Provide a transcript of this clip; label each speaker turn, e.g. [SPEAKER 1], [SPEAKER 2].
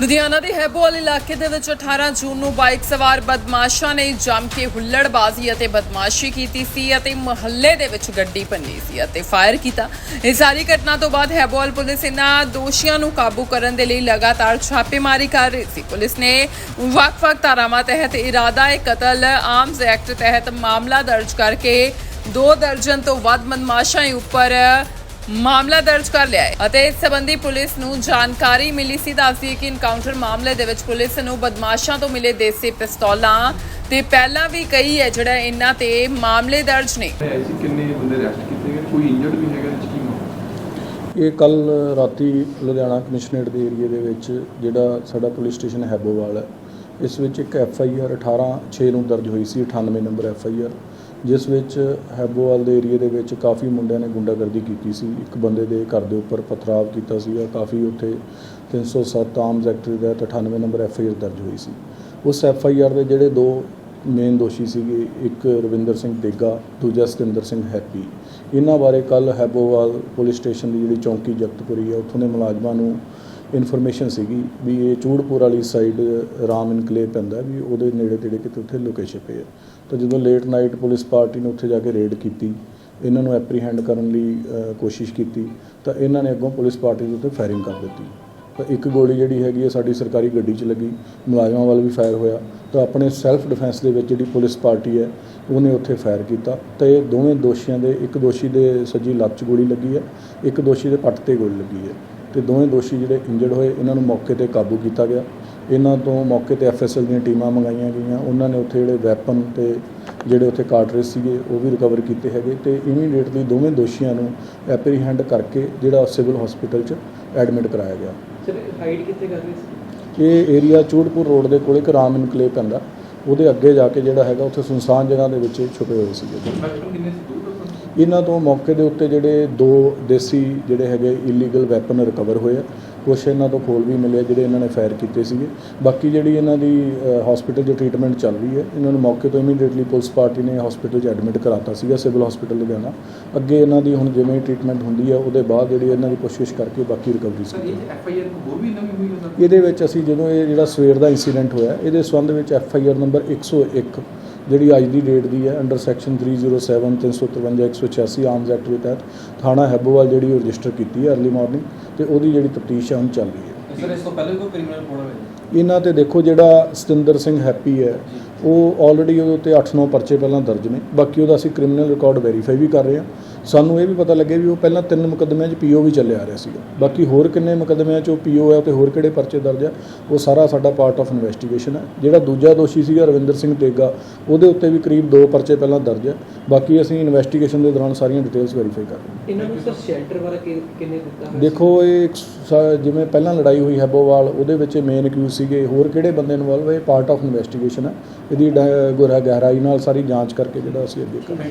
[SPEAKER 1] ਲੁਧਿਆਣਾ ਦੇ ਹੈਬੋਵਾਲ ਇਲਾਕੇ ਦੇ ਵਿੱਚ 18 ਜੂਨ ਨੂੰ ਬਾਈਕ ਸਵਾਰ ਬਦਮਾਸ਼ਾਂ ਨੇ ਜੰਮ ਕੇ ਹੁੱਲੜਬਾਜ਼ੀ ਅਤੇ ਬਦਮਾਸ਼ੀ ਕੀਤੀ ਸੀ ਅਤੇ ਮੁਹੱਲੇ ਦੇ ਵਿੱਚ ਗੱਡੀ ਭੰਨੀ ਸੀ ਅਤੇ ਫਾਇਰ ਕੀਤਾ। ਇਹ ਸਾਰੀ ਘਟਨਾ ਤੋਂ ਬਾਅਦ ਹੈਬੋਵਾਲ ਪੁਲਿਸ ਇਹਨਾਂ ਦੋਸ਼ੀਆਂ ਨੂੰ ਕਾਬੂ ਕਰਨ ਦੇ ਲਈ ਲਗਾਤਾਰ ਛਾਪੇਮਾਰੀ ਕਰ ਰਹੀ ਸੀ। ਪੁਲਿਸ ਨੇ ਵੱਖ-ਵੱਖ ਧਾਰਾਵਾਂ ਤਹਿਤ ਇਰਾਦਾ ਏ ਕਤਲ ਆਰਮਜ਼ ਐਕਟ ਤਹਿਤ ਮਾਮਲਾ ਦਰਜ ਕਰਕੇ ਦੋ ਦਰਜਨ ਤੋਂ ਵੱਧ ਬਦਮਾਸ਼ਾਂ ਉੱਪਰ ਮਾਮਲਾ ਦਰਜ ਕਰ ਲਿਆ ਹੈ ਅਤੇ ਇਸ ਸੰਬੰਧੀ ਪੁਲਿਸ ਨੂੰ ਜਾਣਕਾਰੀ ਮਿਲੀ ਸੀ। ਦੱਸਦੀ ਹੈ ਕਿ ਇਨਕਾਊਂਟਰ ਮਾਮਲੇ ਦੇ ਵਿੱਚ ਪੁਲਿਸ ਨੂੰ ਬਦਮਾਸ਼ਾਂ ਤੋਂ ਮਿਲੇ ਦੇਸੀ ਪਿਸਤੌਲਾਂ ਤੇ ਪਹਿਲਾਂ ਵੀ ਕਈ ਹੈ ਜਿਹੜਾ ਇਹਨਾਂ ਤੇ ਮਾਮਲੇ ਦਰਜ ਨੇ।
[SPEAKER 2] ਐਸੀ ਕਿੰਨੇ ਬੰਦੇ ਅਰੈਸਟ ਕੀਤੇ ਗਏ? ਕੋਈ ਇੰਜਰਡ ਵੀ ਹੈਗਾ ਇਹਦੇ 'ਚ ਕੀ ਮਾਮਲਾ?
[SPEAKER 3] ਇਹ ਕੱਲ ਰਾਤੀ ਲੁਧਿਆਣਾ ਕਮਿਸ਼ਨਰੇਟ ਦੇ ਏਰੀਆ ਦੇ ਵਿੱਚ ਜਿਹੜਾ ਸਾਡਾ ਪੁਲਿਸ ਸਟੇਸ਼ਨ ਹੈਬੋਵਾਲ ਹੈ ਇਸ ਵਿੱਚ ਇੱਕ ਐਫ ਆਈ ਆਰ 18 6 ਨੂੰ ਦਰਜ ਹੋਈ ਸੀ 98 ਨੰਬਰ ਐਫ ਆਈ ਆਰ ਜਿਸ ਵਿੱਚ ਹੈਬੋਵਾਲ ਦੇ ਏਰੀਏ ਦੇ ਵਿੱਚ ਕਾਫੀ ਮੁੰਡਿਆਂ ਨੇ ਗੁੰਡਾਗਰਦੀ ਕੀਤੀ ਸੀ। ਇੱਕ ਬੰਦੇ ਦੇ ਘਰ ਦੇ ਉੱਪਰ ਪਥਰਾਵ ਕੀਤਾ ਸੀਗਾ। ਕਾਫੀ ਉੱਥੇ 307 ਆਰਮਸ ਐਕਟ ਦੇ ਤਹਿਤ 98 ਨੰਬਰ ਐਫ ਆਈ ਆਰ ਦਰਜ ਹੋਈ ਸੀ। ਉਸ ਐਫ ਆਈ ਆਰ ਦੇ ਜਿਹੜੇ ਦੋ ਮੇਨ ਦੋਸ਼ੀ ਸੀਗੇ, ਇੱਕ ਰਵਿੰਦਰ ਸਿੰਘ ਦੇਗਾ ਦੂਜਾ ਸਤਿੰਦਰ ਸਿੰਘ ਹੈਪੀ। ਇਹਨਾਂ ਬਾਰੇ ਕੱਲ ਹੈਬੋਵਾਲ ਪੁਲਿਸ ਸਟੇਸ਼ਨ ਦੀ ਜਿਹੜੀ ਚੌਂਕੀ ਜਗਤਪੁਰੀ ਹੈ ਉੱਥੋਂ ਦੇ ਮੁਲਾਜ਼ਮਾਂ ਨੂੰ ਇਨਫੋਰਮੇਸ਼ਨ ਸੀਗੀ ਵੀ ਇਹ ਚੂੜਪੁਰ ਵਾਲੀ ਸਾਈਡ ਰਾਮ ਇਨਕਲੇਵ ਪੈਂਦਾ ਵੀ ਉਹਦੇ ਨੇੜੇ ਤੇੜੇ ਕਿਤੇ ਉੱਥੇ ਲੁਕੇ ਪਏ ਆ। ਤਾਂ ਜਦੋਂ ਲੇਟ ਨਾਈਟ ਪੁਲਿਸ ਪਾਰਟੀ ਨੇ ਉੱਥੇ ਜਾ ਕੇ ਰੇਡ ਕੀਤੀ, ਇਹਨਾਂ ਨੂੰ ਐਪਰੀਹੈਂਡ ਕਰਨ ਲਈ ਕੋਸ਼ਿਸ਼ ਕੀਤੀ, ਤਾਂ ਇਹਨਾਂ ਨੇ ਅੱਗੋਂ ਪੁਲਿਸ ਪਾਰਟੀ ਦੇ ਉੱਤੇ ਫਾਇਰਿੰਗ ਕਰ ਦਿੱਤੀ। ਤਾਂ ਇੱਕ ਗੋਲੀ ਜਿਹੜੀ ਹੈਗੀ ਹੈ ਸਾਡੀ ਸਰਕਾਰੀ ਗੱਡੀ 'ਚ ਲੱਗੀ, ਮੁਲਾਜ਼ਮਾਂ ਵੱਲ ਵੀ ਫਾਇਰ ਹੋਇਆ। ਤਾਂ ਆਪਣੇ ਸੈਲਫ ਡਿਫੈਂਸ ਦੇ ਵਿੱਚ ਜਿਹੜੀ ਪੁਲਿਸ ਪਾਰਟੀ ਹੈ, ਉਹਨੇ ਉੱਥੇ ਫਾਇਰ ਕੀਤਾ। ਤੇ ਇਹ ਦੋਵੇਂ ਦੋਸ਼ੀਆਂ ਦੇ, ਇੱਕ ਦੋਸ਼ੀ ਦੇ ਸੱਜੀ ਲੱਤ 'ਚ ਗੋਲੀ ਲੱਗੀ ਹੈ, ਇੱਕ ਦੋਸ਼ੀ ਦੇ ਪੱਟ ਤੇ ਗੋਲੀ ਲੱਗੀ ਹੈ। ਤੇ ਦੋਵੇਂ ਦੋਸ਼ੀ ਜਿਹੜੇ ਇੰਜਰਡ ਹੋਏ ਇਹਨਾਂ ਨੂੰ ਮੌਕੇ ਤੇ ਕਾਬੂ ਕੀਤਾ ਗਿਆ। ਇਹਨਾਂ ਤੋਂ ਮੌਕੇ ਤੇ ਐਫਐਸਐਲ ਦੀਆਂ ਟੀਮਾਂ ਮੰਗਾਈਆਂ ਗਈਆਂ। ਉਹਨਾਂ ਨੇ ਉੱਥੇ ਜਿਹੜੇ ਵੈਪਨ ਤੇ ਜਿਹੜੇ ਉੱਥੇ ਕਾਰਟ੍ਰਿਜ ਸੀਗੇ ਉਹ ਵੀ ਰਿਕਵਰ ਕੀਤੇ ਹੈਗੇ ਤੇ ਇਮੀਡੀਏਟਲੀ ਦੋਵੇਂ ਦੋਸ਼ੀਆਂ ਨੂੰ ਐਪਰੀਹੈਂਡ ਕਰਕੇ ਜਿਹੜਾ ਸਿਵਲ ਹਸਪੀਟਲ 'ਚ ਐਡਮਿਟ ਕਰਾਇਆ ਗਿਆ।
[SPEAKER 4] ਸਰ ਹਾਈਡ ਕਿੱਥੇ ਕਰ ਰਹੇ ਸੀ?
[SPEAKER 3] ਇਹ ਏਰੀਆ ਚੂੜਪੁਰ ਰੋਡ ਦੇ ਕੋਲ ਇੱਕ ਰਾਮ ਇਨਕਲੇਵ ਪੈਂਦਾ। ਉਹਦੇ ਅੱਗੇ ਜਾ ਕੇ ਜਿਹੜਾ ਹੈਗਾ ਉੱਥੇ ਸੁਨਸਾਨ ਜਗ੍ਹਾ ਦੇ ਵਿੱਚ ਛੁਪੇ ਹੋਏ ਸੀਗੇ। ਇਹਨਾਂ ਤੋਂ ਮੌਕੇ ਦੇ ਉੱਤੇ ਜਿਹੜੇ ਦੋ ਦੇਸੀ ਜਿਹੜੇ ਹੈਗੇ ਇਲੀਗਲ ਵੈਪਨ ਰਿਕਵਰ ਹੋਏ ਆ ਕੁਛ ਇਹਨਾਂ ਤੋਂ ਖੋਲ ਵੀ ਮਿਲੇ ਜਿਹੜੇ ਇਹਨਾਂ ਨੇ ਫਾਇਰ ਕੀਤੇ ਸੀਗੇ। ਬਾਕੀ ਜਿਹੜੀ ਇਹਨਾਂ ਦੀ ਹਸਪੀਟਲ 'ਚ ਟ੍ਰੀਟਮੈਂਟ ਚੱਲ ਰਹੀ ਹੈ ਇਹਨਾਂ ਨੂੰ ਮੌਕੇ ਤੋਂ ਇਮੀਡੀਏਟਲੀ ਪੁਲਿਸ ਪਾਰਟੀ ਨੇ ਹਸਪੀਟਲ 'ਚ ਐਡਮਿਟ ਕਰਾਤਾ ਸੀਗਾ ਸਿਵਲ ਹਸਪੀਟਲ ਲੁਧਿਆਣਾ। ਅੱਗੇ ਇਹਨਾਂ ਦੀ ਹੁਣ ਜਿਵੇਂ ਟ੍ਰੀਟਮੈਂਟ ਹੁੰਦੀ ਹੈ ਉਹਦੇ ਬਾਅਦ ਜਿਹੜੀ ਇਹਨਾਂ ਦੀ ਪੁੱਛਗਿੱਛ ਕਰਕੇ ਬਾਕੀ ਰਿਕਵਰੀ ਸੀ ਇਹਦੇ ਵਿੱਚ ਅਸੀਂ ਜਦੋਂ ਇਹ ਜਿਹੜਾ ਸਵੇਰ ਦਾ ਇਨਸੀਡੈਂਟ ਹੋਇਆ ਇਹਦੇ ਸੰਬੰਧ ਵਿੱਚ ਐਫ ਆਈ ਆਰ ਨੰਬਰ 101 ਜਿਹੜੀ ਅੱਜ ਦੀ ਡੇਟ ਦੀ ਹੈ ਅੰਡਰ ਸੈਕਸ਼ਨ 307 353 186 ਆਰਮਸ ਐਕਟ ਦੇ ਤਹਿਤ ਥਾਣਾ ਹੈਬੋਵਾਲ ਜਿਹੜੀ ਉਹ ਰਜਿਸਟਰ ਕੀਤੀ ਹੈ ਅਰਲੀ ਮਾਰਨਿੰਗ ਤੇ ਉਹਦੀ ਜਿਹੜੀ ਤਫਤੀਸ਼ ਹੈ ਹੁਣ ਚੱਲ ਰਹੀ ਹੈ।
[SPEAKER 4] ਸਰ ਇਸ ਤੋਂ ਪਹਿਲੇ ਕੋਈ ਕ੍ਰਿਮੀਨਲ ਹੋਵੇ
[SPEAKER 3] ਇਹਨਾਂ ਤੇ ਦੇਖੋ ਜਿਹੜਾ ਸਤਿੰਦਰ ਸਿੰਘ ਹੈਪੀ ਹੈ ਉਹ ਆਲਰੇਡੀ ਉਹਦੇ ਉੱਤੇ 8-9 ਪਰਚੇ ਪਹਿਲਾਂ ਦਰਜ ਨੇ ਬਾਕੀ ਉਹਦਾ ਅਸੀਂ ਕ੍ਰਿਮੀਨਲ ਰਿਕਾਰਡ ਵੈਰੀਫਾਈ ਵੀ ਕਰ ਰਹੇ ਹਾਂ। ਸਾਨੂੰ ਇਹ ਵੀ ਪਤਾ ਲੱਗਿਆ ਵੀ ਉਹ ਪਹਿਲਾਂ ਤਿੰਨ ਮੁਕੱਦਮਿਆਂ 'ਚ ਪੀਓ ਵੀ ਚੱਲਿਆ ਆ ਰਿਹਾ ਸੀਗਾ। ਬਾਕੀ ਹੋਰ ਕਿੰਨੇ ਮੁਕੱਦਮਿਆਂ 'ਚ ਉਹ ਪੀਓ ਹੈ ਤੇ ਹੋਰ ਕਿਹੜੇ ਪਰਚੇ ਦਰਜ ਆ ਉਹ ਸਾਰਾ ਸਾਡਾ ਪਾਰਟ ਆਫ ਇਨਵੈਸਟੀਗੇਸ਼ਨ ਹੈ ਜਿਹੜਾ ਦੂਜਾ ਦੋਸ਼ੀ ਸੀਗਾ ਰਵਿੰਦਰ ਸਿੰਘ ਤੇਗਾ ਉਹਦੇ ਉੱਤੇ ਵੀ ਕਰੀਬ ਦੋ ਪਰਚੇ ਪਹਿਲਾਂ ਦਰਜ ਹੈ ਬਾਕੀ ਅਸੀਂ ਇਨਵੈਸਟੀਗੇਸ਼ਨ ਦੇ ਦੌਰਾਨ ਸਾਰੀਆਂ ਡਿਟੇਲਸ ਵੈਰੀਫਾਈ ਕਰ ਰਹੇ ਹਾਂ।
[SPEAKER 4] ਇਹਨਾਂ ਨੂੰ ਸਰ ਸ਼ੈਲਟਰ ਵਾਲਾ ਕਿੰਨੇ ਦਿੱਤਾ
[SPEAKER 3] ਦੇਖੋ ਇਹ ਜਿਵੇਂ ਪਹਿਲਾਂ ਲੜਾਈ ਹੋਈ ਹੈਬੋਵਾਲ ਉਹਦੇ ਵਿੱਚ ਮੇਨ ਅਕਿਊਜ਼ ਸੀਗੇ। ਹੋਰ ਕਿਹੜੇ ਬੰਦੇ ਇਨਵੋਲਵ ਹੈ ਪਾਰਟ ਆਫ ਇਨਵੈਸਟੀਗੇਸ਼ਨ ਹੈ ਇਹਦੀ ਗਹਿਰਾਈ ਨਾਲ ਸਾਰੀ ਜਾਂਚ ਕਰਕੇ ਜਿਹੜਾ ਅਸੀਂ ਅੱਗੇ ਕਰਾਂਗੇ